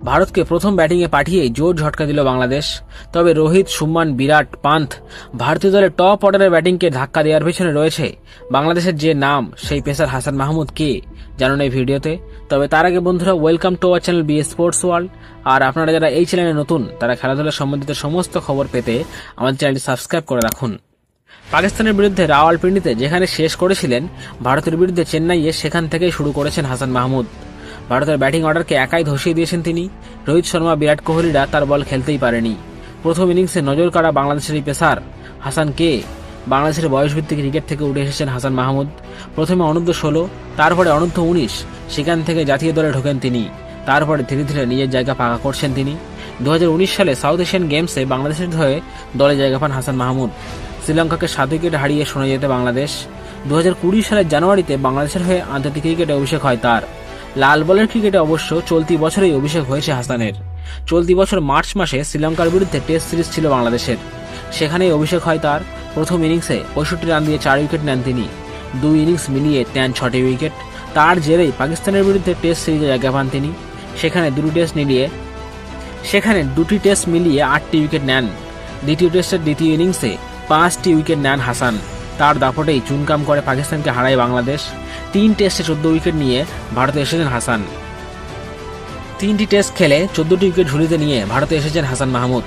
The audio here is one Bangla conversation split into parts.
ভারতকে প্রথম ব্যাটিংয়ে পাঠিয়ে জোর ঝটকা দিল বাংলাদেশ। তবে রোহিত সুম্মান বিরাট, পান্থ ভারতীয় দলের টপ অর্ডারের ব্যাটিংকে ধাক্কা দেওয়ার পেছনে রয়েছে বাংলাদেশের যে নাম, সেই পেসার হাসান মাহমুদ কে, জানুন এই ভিডিওতে। তবে তার আগে বন্ধুরা welcome to our channel B sports world আর আপনারা যারা এই চ্যানেলে নতুন, তারা খেলাধুলা সম্বন্ধিত সমস্ত খবর পেতে আমাদের চ্যানেলটি সাবস্ক্রাইব করে রাখুন। পাকিস্তানের বিরুদ্ধে রাওয়ালপিন্ডিতে যেখানে শেষ করেছিলেন, ভারতের বিরুদ্ধে চেন্নাইয়ে সেখান থেকেই শুরু করেছেন হাসান মাহমুদ। ভারতের ব্যাটিং অর্ডারকে একাই ধসিয়ে দিয়েছেন তিনি। রোহিত শর্মা, বিরাট কোহলিরা তার বল খেলতেই পারেনি। প্রথম ইনিংসে নজর কাড়া বাংলাদেশের পেসার হাসান কে? বাংলাদেশের বয়সভিত্তিক ক্রিকেট থেকে উঠে এসেছেন হাসান মাহমুদ। প্রথমে অনূর্ধ্ব ষোলো, তারপরে অনূর্ধ্ব উনিশ, সেখান থেকে জাতীয় দলে ঢোকেন তিনি। তারপরে ধীরে ধীরে নিজের জায়গা পাকা করছেন তিনি। দু হাজার উনিশ সালে সাউথ এশিয়ান গেমসে বাংলাদেশের হয়ে দলে জায়গা পান হাসান মাহমুদ। শ্রীলঙ্কাকে সাত উইকেট হারিয়ে শোনা যেতে বাংলাদেশ। দু হাজার কুড়ি সালের জানুয়ারিতে বাংলাদেশের হয়ে আন্তর্জাতিক ক্রিকেটে অভিষেক হয় তার। লাল বলের ক্রিকেটে অবশ্য চলতি বছরেই অভিষেক হয়েছে হাসানের। চলতি বছর মার্চ মাসে শ্রীলঙ্কার বিরুদ্ধে টেস্ট সিরিজ ছিল বাংলাদেশের। সেখানেই অভিষেক হয় তার প্রথম ইনিংসে পঁয়ষট্টি রান দিয়ে চার উইকেট নেন তিনি। দুই ইনিংস মিলিয়ে নেন ছটি উইকেট। তার জেরেই পাকিস্তানের বিরুদ্ধে টেস্ট সিরিজে জায়গা পান তিনি। সেখানে দুটি টেস্ট মিলিয়ে সেখানে দুটি টেস্ট মিলিয়ে আটটি উইকেট নেন। দ্বিতীয় টেস্টের দ্বিতীয় ইনিংসে পাঁচটি উইকেট নেন হাসান। তার দাপটেই চুনকাম করে পাকিস্তানকে হারায় বাংলাদেশ। তিন টেস্টে চোদ্দ উইকেট নিয়ে ভারতে এসেছেন হাসান। তিনটি টেস্ট খেলে চোদ্দটি উইকেট ঝুলিতে নিয়ে ভারতে এসেছেন হাসান মাহমুদ।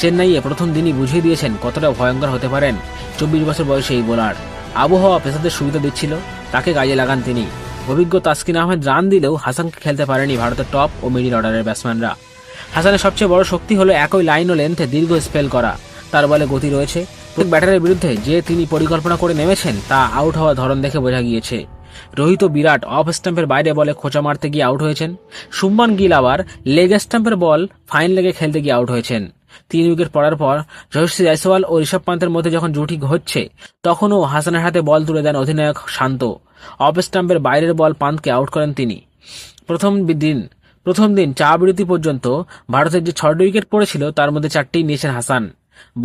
চেন্নাইয়ে প্রথম দিনই বুঝিয়ে দিয়েছেন কতটা ভয়ঙ্কর হতে পারেন চব্বিশ বছর বয়সে এই বোলার। আবহাওয়া পেশাদের সুবিধা দিচ্ছিল, তাকে কাজে লাগান তিনি। অভিজ্ঞ তাসকিন আহমেদ রান দিলেও হাসানকে খেলতে পারেনি ভারতের টপ ও মিডিল অর্ডারের ব্যাটসম্যানরা। হাসানের সবচেয়ে বড় শক্তি হলো একই লাইন ও লেন্থে দীর্ঘ স্পেল করা। তার বলে গতি রয়েছে প্রত্যেক ব্যাটারের বিরুদ্ধে যে তিনি পরিকল্পনা করে নেমেছেন, তা আউট হওয়ার ধরন দেখে বোঝা গিয়েছে। রোহিত বিরাট অফ স্টাম্পের বাইরে বলে খোঁচা মারতে গিয়ে আউট হয়েছেন। সুম্মান গিল আবার লেগ স্টাম্পের বল ফাইন লেগে খেলতে গিয়ে আউট হয়েছেন। তিন উইকেট পড়ার পর জয়শ্রী জয়সওয়াল ও ঋষভ পান্তের মধ্যে যখন জুটি হচ্ছে তখনও হাসানের হাতে বল তুলে দেন অধিনায়ক শান্ত। অফ স্টাম্পের বাইরের বল পান্তকে আউট করেন তিনি। প্রথম দিন প্রথম দিন চা বিরতি পর্যন্ত ভারতের যে ছয়টি উইকেট পড়েছিল, তার মধ্যে চারটি নিয়েছেন হাসান।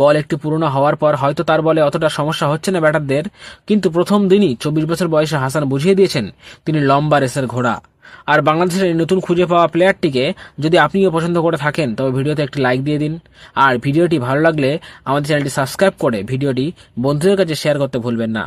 বল একটু পুরনো হওয়ার পর হয়তো তার বলে অতটা সমস্যা হচ্ছে না ব্যাটারদের, কিন্তু প্রথম দিনই চব্বিশ বছর বয়সে হাসান বুঝিয়ে দিয়েছেন তিনি লম্বা রেসের ঘোড়া। আর বাংলাদেশের এই নতুন খুঁজে পাওয়া প্লেয়ারটিকে যদি আপনিও পছন্দ করে থাকেন, তবে ভিডিওতে একটি লাইক দিয়ে দিন। আর ভিডিওটি ভালো লাগলে আমাদের চ্যানেলটি সাবস্ক্রাইব করে ভিডিওটি বন্ধুদের কাছে শেয়ার করতে ভুলবেন না।